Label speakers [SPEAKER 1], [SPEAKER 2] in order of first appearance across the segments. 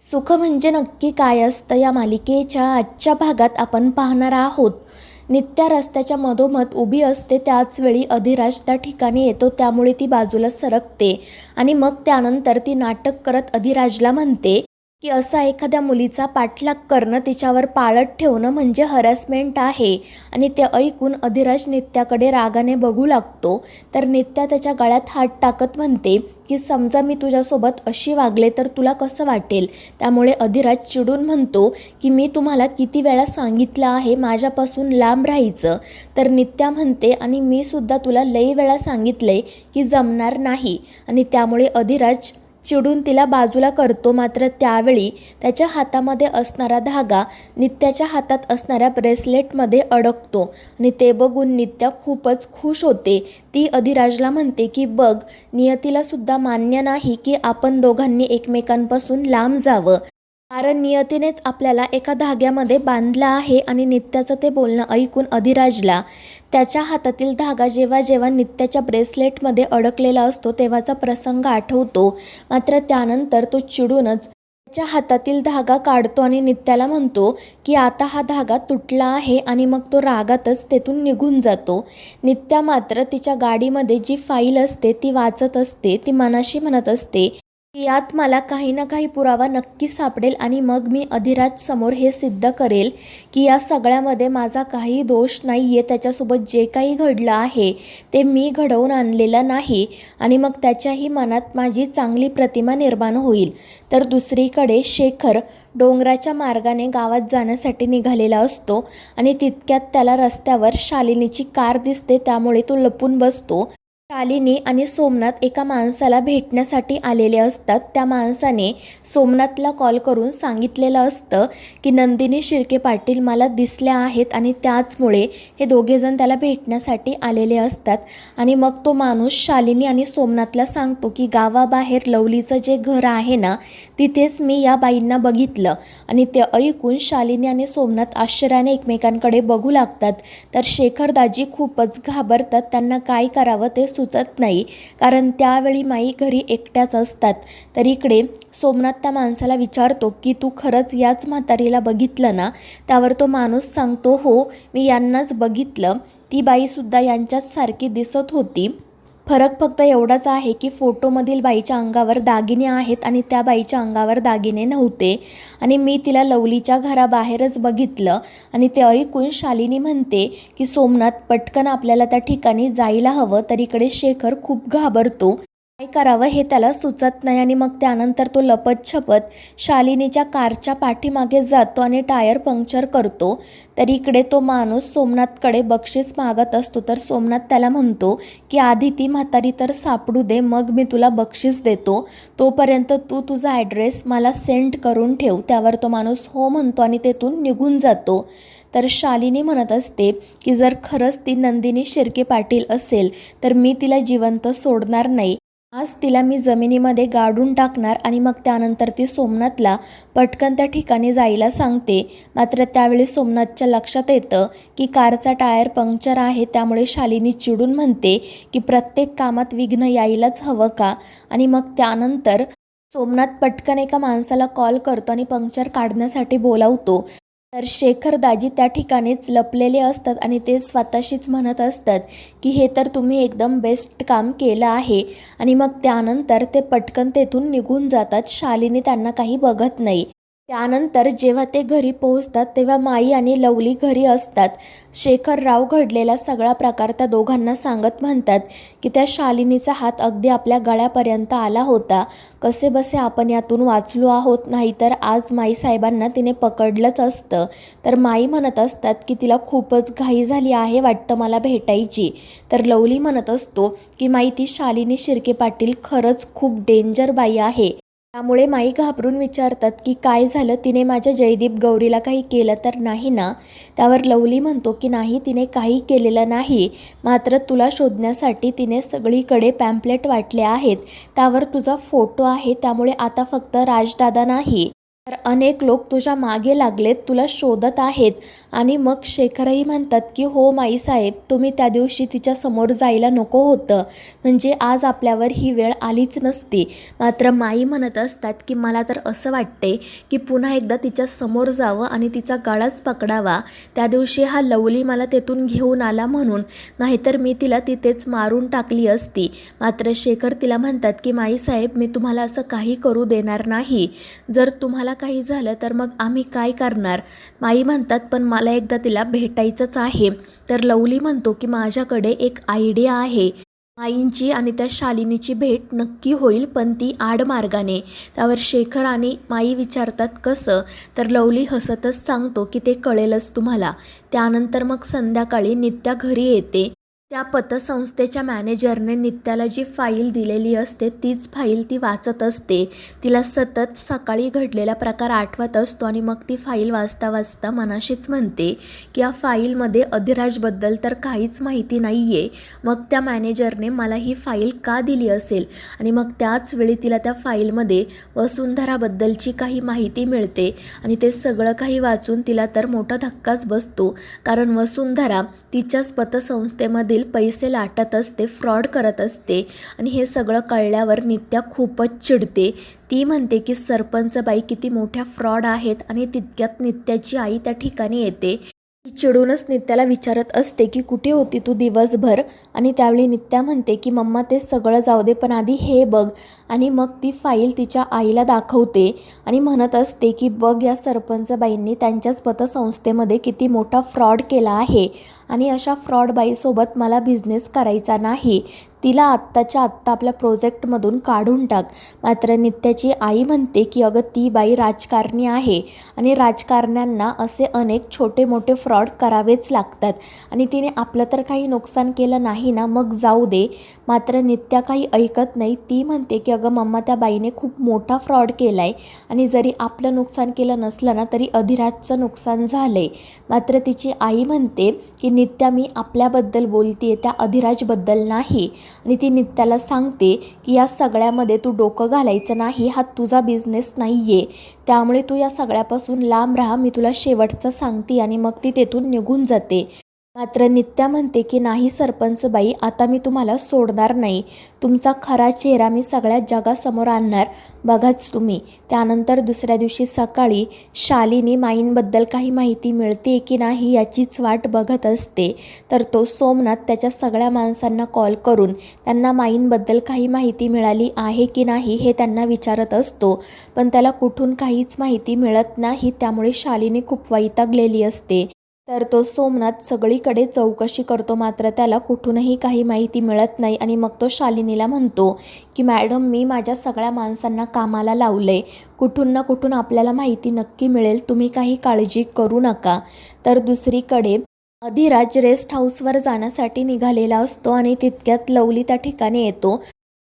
[SPEAKER 1] सुख म्हणजे नक्की काय असतं या मालिकेच्या आजच्या भागात आपण पाहणार आहोत. नित्या रस्त्याच्या मधोमध उभी असते त्याच वेळी अधिराज त्या ठिकाणी येतो त्यामुळे ती बाजूला सरकते आणि मग त्यानंतर ती नाटक करत अधिराजला म्हणते की असा एखाद्या मुलीचा पाठलाग करणं तिच्यावर पाळत ठेवणं म्हणजे हरॅसमेंट आहे. आणि ते ऐकून अधिराज नित्याकडे रागाने बघू लागतो. तर नित्या त्याच्या गळ्यात हात टाकत म्हणते की समजा मी तुझ्यासोबत अशी वागले तर तुला कसं वाटेल? त्यामुळे अधिराज चिडून म्हणतो की मी तुम्हाला किती वेळा सांगितलं आहे माझ्यापासून लांब राहायचं. तर नित्या म्हणते आणि मी सुद्धा तुला लई वेळा सांगितले की जमणार नाही. आणि त्यामुळे अधिराज चिडून तिला बाजूला करतो मात्र त्यावेळी त्याच्या हातामध्ये असणारा धागा नित्याच्या हातात असणाऱ्या ब्रेसलेटमध्ये अडकतो. आणि ते बघून नित्या खूपच खुश होते. ती अधिराजला म्हणते की बघ नियतीला सुद्धा मान्य नाही की आपण दोघांनी एकमेकांपासून लांब जावं. कारण नियतीनेच आपल्याला एका धाग्यामध्ये बांधलं आहे आणि नित्याचं ते बोलणं ऐकून अधिराजला त्याच्या हातातील धागा जेव्हा जेव्हा नित्याच्या ब्रेसलेटमध्ये अडकलेला असतो तेव्हाचा प्रसंग आठवतो. मात्र त्यानंतर तो चिडूनच त्याच्या हातातील धागा काढतो आणि नित्याला म्हणतो की आता हा धागा तुटला आहे आणि मग तो रागातच तेथून निघून जातो नित्या मात्र तिच्या गाडीमध्ये जी फाईल असते ती वाचत असते ती मनाशी म्हणत असते यात मला काही ना काही पुरावा नक्की सापडेल आणि मग मी अधिराज समोर हे सिद्ध करेल की या सगळ्यामध्ये माझा काही दोष नाही आहे त्याच्यासोबत जे काही घडलं आहे ते मी घडवून आणलेलं नाही आणि मग त्याच्याही मनात माझी चांगली प्रतिमा निर्माण होईल. तर दुसरीकडे शेखर डोंगराच्या मार्गाने गावात जाण्यासाठी निघालेला असतो आणि तितक्यात त्याला रस्त्यावर शालिनीची कार दिसते त्यामुळे तो लपून बसतो. शालिनी आणि सोमनाथ एका माणसाला भेटण्यासाठी आलेले असतात. त्या माणसाने सोमनाथला कॉल करून सांगितलेलं असतं की नंदिनी शिर्के पाटील मला दिसल्या आहेत आणि त्याचमुळे हे दोघेजण त्याला भेटण्यासाठी आलेले असतात. आणि मग तो माणूस शालिनी आणि सोमनाथला सांगतो की गावाबाहेर लवलीचं जे घर आहे ना तिथेच मी या बाईंना बघितलं आणि ते ऐकून शालिनी आणि सोमनाथ आश्चर्याने एकमेकांकडे बघू लागतात. तर शेखरदाजी खूपच घाबरतात. त्यांना काय करावं ते सुचत नाही. कारण त्यावेळी माई घरी एकट्याच असतात. तर इकडे सोमनाथ त्या माणसाला विचारतो की तू खरंच याच म्हातारीला बघितलं ना? त्यावर तो माणूस सांगतो हो मी यांनाच बघितलं. ती बाईसुद्धा यांच्याच सारखी दिसत होती. फरक फक्त एवढाच आहे की फोटोमधील बाईच्या अंगावर दागिने आहेत आणि त्या बाईच्या अंगावर दागिने नव्हते. आणि मी तिला लवलीच्या घराबाहेरच बघितलं आणि ते ऐकून शालिनी म्हणते की सोमनाथ पटकन आपल्याला त्या ठिकाणी जायला हवं तर इकडे शेखर खूप घाबरतो. काय करावं हे त्याला सुचत नाही आणि मग त्यानंतर तो लपत छपत शालिनीच्या कारच्या पाठीमागे जातो आणि टायर पंक्चर करतो. तर इकडे तो माणूस सोमनाथकडे बक्षीस मागत असतो. तर सोमनाथ त्याला म्हणतो की आधी ती म्हातारी तर सापडू दे मग मी तुला बक्षीस देतो. तोपर्यंत तू तुझा ॲड्रेस मला सेंड करून ठेव. त्यावर तो माणूस हो म्हणतो आणि तेथून निघून जातो. तर शालिनी म्हणत असते की जर खरंच ती नंदिनी शिर्के पाटील असेल तर मी तिला जिवंत सोडणार नाही. आज तिला मी जमिनीमध्ये गाडून टाकणार आणि मग त्यानंतर ती सोमनाथला पटकन त्या ठिकाणी जायला सांगते. मात्र त्यावेळी सोमनाथच्या लक्षात येतं की कारचा टायर पंक्चर आहे त्यामुळे शालिनी चिडून म्हणते की प्रत्येक कामात विघ्न यायलाच हवं का? आणि मग त्यानंतर सोमनाथ पटकन एका माणसाला कॉल करतो आणि पंक्चर काढण्यासाठी बोलावतो. तर शेखर दाजी त्या ठिकाणीच लपलेले असतात आणि ते स्वतःशीच म्हणत असतात की हे तर तुम्ही एकदम बेस्ट काम केलं आहे. आणि मग त्यानंतर ते पटकन तेथून निघून जातात. शालिनी त्यांना काही बघत नाही. त्यानंतर जेव्हा ते घरी पोहोचतात तेव्हा माई आणि लवली घरी असतात. शेखर राव घडलेला सगळा प्रकार त्या दोघांना सांगत म्हणतात की त्या शालिनीचा हात अगदी आपल्या गळ्यापर्यंत आला होता. कसे बसे आपण यातून वाचलो आहोत? नाहीतर आज माई साहेबांना तिने पकडलंच असतं तर माई म्हणत असतात की तिला खूपच घाई झाली आहे वाटतं मला भेटायची तर लवली म्हणत असतो की माई ती शालिनी शिर्के पाटील खरंच खूप डेंजर बाई आहे. त्यामुळे माई घाबरून विचारतात की काय झालं? तिने माझ्या जयदीप गौरीला काही केलं तर नाही ना? त्यावर लवली म्हणतो की नाही तिने काही केलेलं नाही. मात्र तुला शोधण्यासाठी तिने सगळीकडे पॅम्पलेट वाटले आहेत. त्यावर तुझा फोटो आहे त्यामुळे आता फक्त राजदादा नाही. तर अनेक लोक तुझ्या मागे लागलेत तुला शोधत आहेत. आणि मग शेखरही म्हणतात की हो माई साहेब तुम्ही त्या दिवशी तिच्या समोर जायला नको होतं. म्हणजे आज आपल्यावर ही वेळ आलीच नसती. मात्र माई म्हणत असतात की मला तर असं वाटते की पुन्हा एकदा तिच्या समोर जावं आणि तिचा गळाच पकडावा. त्या दिवशी हा लवली मला तेथून घेऊन आला म्हणून. नाहीतर मी तिला तिथेच मारून टाकली असती. मात्र शेखर तिला म्हणतात की माईसाहेब मी तुम्हाला असं काही करू देणार नाही. जर तुम्हाला काही झालं तर मग आम्ही काय करणार? माई म्हणतात पण मा मला एकदा तिला भेटायचंच आहे. तर लवली म्हणतो की माझ्याकडे एक आयडिया आहे. आईंची आणि त्या शालिनीची भेट नक्की होईल पण ती आडमार्गाने त्यावर शेखर आणि माई विचारतात कसं? तर लवली हसतच सांगतो की ते कळेलच तुम्हाला. त्यानंतर मग संध्याकाळी नित्या घरी येते. त्या पतसंस्थेच्या मॅनेजरने नित्याला जी फाईल दिलेली असते तीच फाईल ती वाचत असते. तिला सतत सकाळी घडलेला प्रकार आठवत असतो आणि मग ती फाईल वाचता वाचता मनाशीच म्हणते की या फाईलमध्ये अधिराजबद्दल तर काहीच माहिती नाही आहे मग त्या मॅनेजरने मला ही फाईल का दिली असेल? आणि मग त्याच वेळी तिला त्या फाईलमध्ये वसुंधराबद्दलची काही माहिती मिळते आणि ते सगळं काही वाचून तिला तर मोठा धक्काच बसतो. कारण वसुंधरा तिच्याच पतसंस्थेमध्ये पतसंस्थेमधील पैसे लाटत असते फ्रॉड करत असते आणि हे सगळं कळल्यावर नित्या खूपच चिडते. ती म्हणते की सरपंचबाई किती मोठ्या फ्रॉड आहेत आणि तितक्यात नित्याची आई त्या ठिकाणी येते. ती चिडूनच नित्याला विचारत असते की कुठे होती तू दिवसभर? आणि त्यावेळी नित्या म्हणते की मम्मा ते सगळं जाऊ दे पण आधी हे बघ. आणि मग ती फाईल तिच्या आईला दाखवते आणि म्हणत असते की बघ या सरपंचबाईंनी त्यांच्याच पतसंस्थेमध्ये किती मोठा फ्रॉड केला आहे आणि अशा फ्रॉड बाईसोबत मला बिझनेस करायचा नाही. तिला आत्ताच्या आत्ता आपल्या प्रोजेक्टमधून काढून टाक. मात्र नित्याची आई म्हणते की अगं ती बाई राजकारणी आहे आणि राजकारण्यांना असे अनेक छोटे मोठे फ्रॉड करावेच लागतात. आणि तिने आपलं तर काही नुकसान केलं नाही ना मग जाऊ दे. मात्र नित्या काही ऐकत नाही. ती म्हणते की अगं मम्मा त्या बाईने खूप मोठा फ्रॉड केला आहे आणि जरी आपलं नुकसान केलं नसलं ना तरी अधिराजचं नुकसान झालं आहे मात्र तिची आई म्हणते की नित्या मी आपल्याबद्दल बोलते त्या अधिराजबद्दल नाही. आणि ती नित्याला सांगते की या सगळ्यामध्ये तू डोकं घालायचं नाही हा तुझा बिझनेस नाही आहे त्यामुळे तू या सगळ्यापासून लांब राहा मी तुला शेवटचं सांगते आणि मग ती तेथून निघून जाते. मात्र नित्या म्हणते की नाही सरपंचबाई आता मी तुम्हाला सोडणार नाही. तुमचा खरा चेहरा मी सगळ्या जगासमोर आणणार. बघाच तुम्ही. त्यानंतर दुसऱ्या दिवशी सकाळी शालिनी माईंबद्दल काही माहिती मिळते की नाही याचीच वाट बघत असते. तर तो सोमनाथ त्याच्या सगळ्या माणसांना कॉल करून त्यांना माईंबद्दल काही माहिती मिळाली आहे की नाही हे त्यांना विचारत असतो. पण त्याला कुठून काहीच माहिती मिळत नाही त्यामुळे शालिनी खूप वैतागलेली असते. तर तो सोमनाथ सगळीकडे चौकशी करतो मात्र त्याला कुठूनही काही माहिती मिळत नाही आणि मग तो शालिनीला म्हणतो की मॅडम मी माझ्या सगळ्या माणसांना कामाला लावले कुठून ना कुठून आपल्याला माहिती नक्की मिळेल. तुम्ही काही काळजी करू नका. तर दुसरीकडे अधिराज रेस्ट हाऊसवर जाण्यासाठी निघालेला असतो आणि तितक्यात लवली त्या ठिकाणी येतो.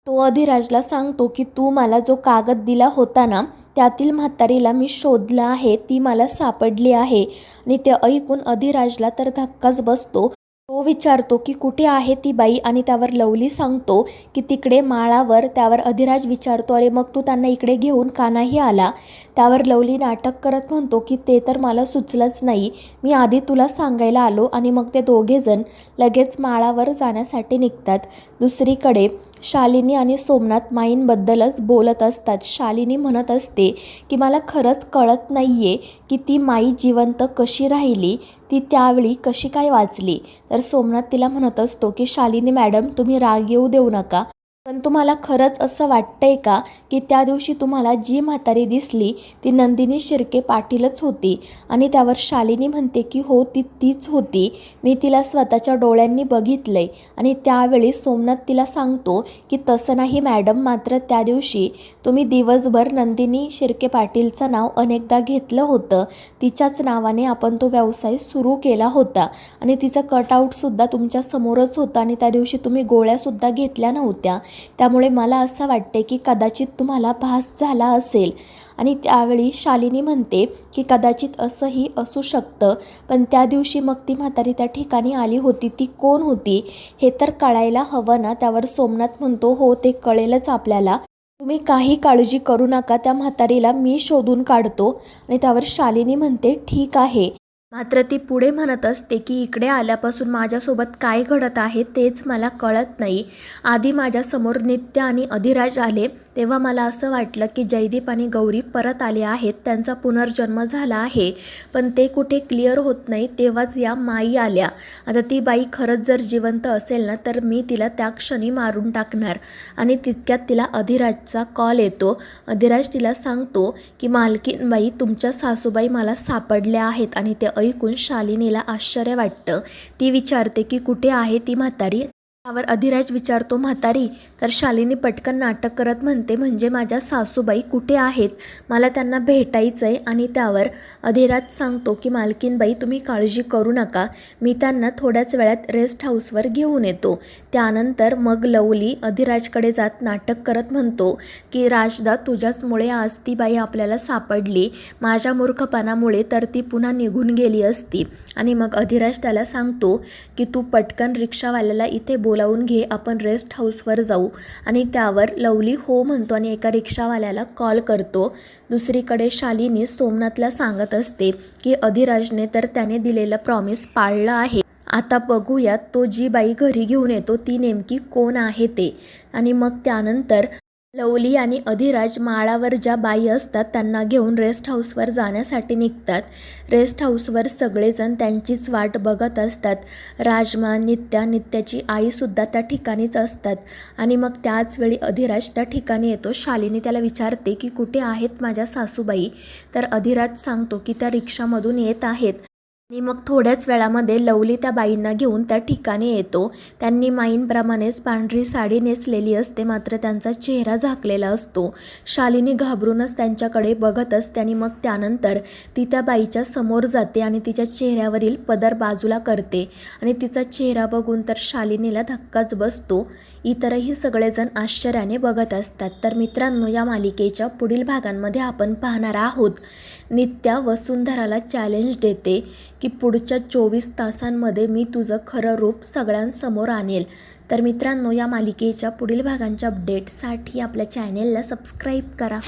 [SPEAKER 1] तो अधिराजला सांगतो की तू मला जो कागद दिला होता ना त्यातील म्हातारीला मी शोधलं आहे ती मला सापडली आहे आणि ते ऐकून अधिराजला तर धक्काच बसतो. तो विचारतो की कुठे आहे ती बाई आणि त्यावर लवली सांगतो की तिकडे माळावर त्यावर अधिराज विचारतो अरे मग तू त्यांना इकडे घेऊन का नाही आला? त्यावर लवली नाटक करत म्हणतो की ते तर मला सुचलंच नाही. मी आधी तुला सांगायला आलो आणि मग ते दोघेजण लगेच माळावर जाण्यासाठी निघतात. दुसरीकडे शालिनी आणि सोमनाथ माईंबद्दलच बोलत असतात. शालिनी म्हणत असते की मला खरंच कळत नाही आहे की ती माई जिवंत कशी राहिली ती त्यावेळी कशी काय वाचली? तर सोमनाथ तिला म्हणत असतो की शालिनी मॅडम तुम्ही राग येऊ देऊ नका. पण तुम्हाला खरंच असं वाटतंय का की त्या दिवशी तुम्हाला जी म्हातारी दिसली ती नंदिनी शिर्के पाटीलच होती. आणि त्यावर शालिनी म्हणते की हो ती तीच होती. मी तिला स्वतःच्या डोळ्यांनी बघितलंय. आणि त्यावेळी सोमनाथ तिला सांगतो की तसं नाही मॅडम मात्र त्या दिवशी तुम्ही दिवसभर नंदिनी शिर्के पाटीलचं नाव अनेकदा घेतलं होतं. तिच्याच नावाने आपण तो व्यवसाय सुरू केला होता. आणि तिचं कटआउटसुद्धा तुमच्यासमोरच होतं. आणि त्या दिवशी तुम्ही गोळ्यासुद्धा घेतल्या नव्हत्या. त्यामुळे मला असं वाटते की कदाचित तुम्हाला भास झाला असेल. आणि त्यावेळी शालिनी म्हणते की कदाचित असंही असू शकतं पण त्या दिवशी मग ती म्हातारी त्या ठिकाणी आली होती. ती कोण होती हे तर कळायला हवं ना? त्यावर सोमनाथ म्हणतो हो ते कळेलच आपल्याला. तुम्ही काही काळजी करू नका त्या म्हातारीला मी शोधून काढतो. आणि त्यावर शालिनी म्हणते ठीक आहे. मात्र ती पुढे म्हणत असते की इकडे आल्यापासून माझ्यासोबत काय घडत आहे तेच मला कळत नाही. आधी माझ्यासमोर नित्य आणि अधिराज आले. तेव्हा मला असं वाटलं की जयदीप आणि गौरी परत आले आहेत. त्यांचा पुनर्जन्म झाला आहे. पण ते कुठे क्लिअर होत नाही तेव्हाच या माई आल्या. आता ती बाई खरंच जर जिवंत असेल ना तर मी तिला त्या क्षणी मारून टाकणार. आणि तितक्यात तिला अधिराजचा कॉल येतो. अधिराज तिला सांगतो की मालकीनबाई तुमच्या सासूबाई मला सापडल्या आहेत आणि ते ऐकून शालिनीला आश्चर्य वाटतं. ती विचारते की कुठे आहे ती म्हातारी? त्यावर अधिराज विचारतो म्हातारी तर शालिनी पटकन नाटक करत म्हणते म्हणजे माझ्या सासूबाई कुठे आहेत? मला त्यांना भेटायचं आहे आणि त्यावर अधिराज सांगतो की मालकीनबाई तुम्ही काळजी करू नका. मी त्यांना थोड्याच वेळात रेस्ट हाऊसवर घेऊन येतो. त्यानंतर मग लवली अधिराजकडे जात नाटक करत म्हणतो की राजदा तुझ्याचमुळे आज ती बाई आपल्याला सापडली. माझ्या मूर्खपणामुळे तर ती पुन्हा निघून गेली असती. आणि मग अधिराज त्याला सांगतो की तू पटकन रिक्षावाल्याला इथे बोलावून घे आपण रेस्ट हाऊसवर जाऊ. आणि त्यावर लवली हो म्हणतो आणि एका रिक्षावाल्याला कॉल करतो. दुसरीकडे शालिनी सोमनाथला सांगत असते की अधिराजने तर त्याने दिलेलं प्रॉमिस पाळलं आहे. आता बघूयात तो जी बाई घरी घेऊन येतो ती नेमकी कोण आहे ते? आणि मग त्यानंतर लवली आणि अधिराज माळावर ज्या बाई असतात त्यांना घेऊन रेस्ट हाऊसवर जाण्यासाठी निघतात. रेस्ट हाऊसवर सगळेजण त्यांचीच वाट बघत असतात. राजमा नित्या नित्याची आईसुद्धा त्या ठिकाणीच असतात. आणि मग त्याचवेळी अधिराज त्या ठिकाणी येतो. शालिनी त्याला विचारते की कुठे आहेत माझ्या सासूबाई? तर अधिराज सांगतो की त्या रिक्षामधून येत आहेत. आणि मग थोड्याच वेळामध्ये लवली त्या बाईंना घेऊन त्या ठिकाणी येतो. त्यांनी माईंप्रमाणेच पांढरी साडी नेसलेली असते मात्र त्यांचा चेहरा झाकलेला असतो. शालिनी घाबरूनच त्यांच्याकडे बघत असते आणि मग त्यानंतर ती त्या बाईच्या समोर जाते आणि तिच्या चेहऱ्यावरील पदर बाजूला करते आणि तिचा चेहरा बघून तर शालिनीला धक्काच बसतो. इतरही सगळेजण आश्चर्याने बघत असतात. तर मित्रांनो या मालिकेच्या पुढील भागांमध्ये आपण पाहणार आहोत. नित्या वसुंधराला चॅलेंज देते की पुढच्या चोवीस तासांमध्ये मी तुझं खरं रूप सगळ्यांसमोर आणेल. तर मित्रांनो या मालिकेच्या पुढील भागांच्या अपडेटसाठी आपल्या चॅनेलला सबस्क्राईब करा.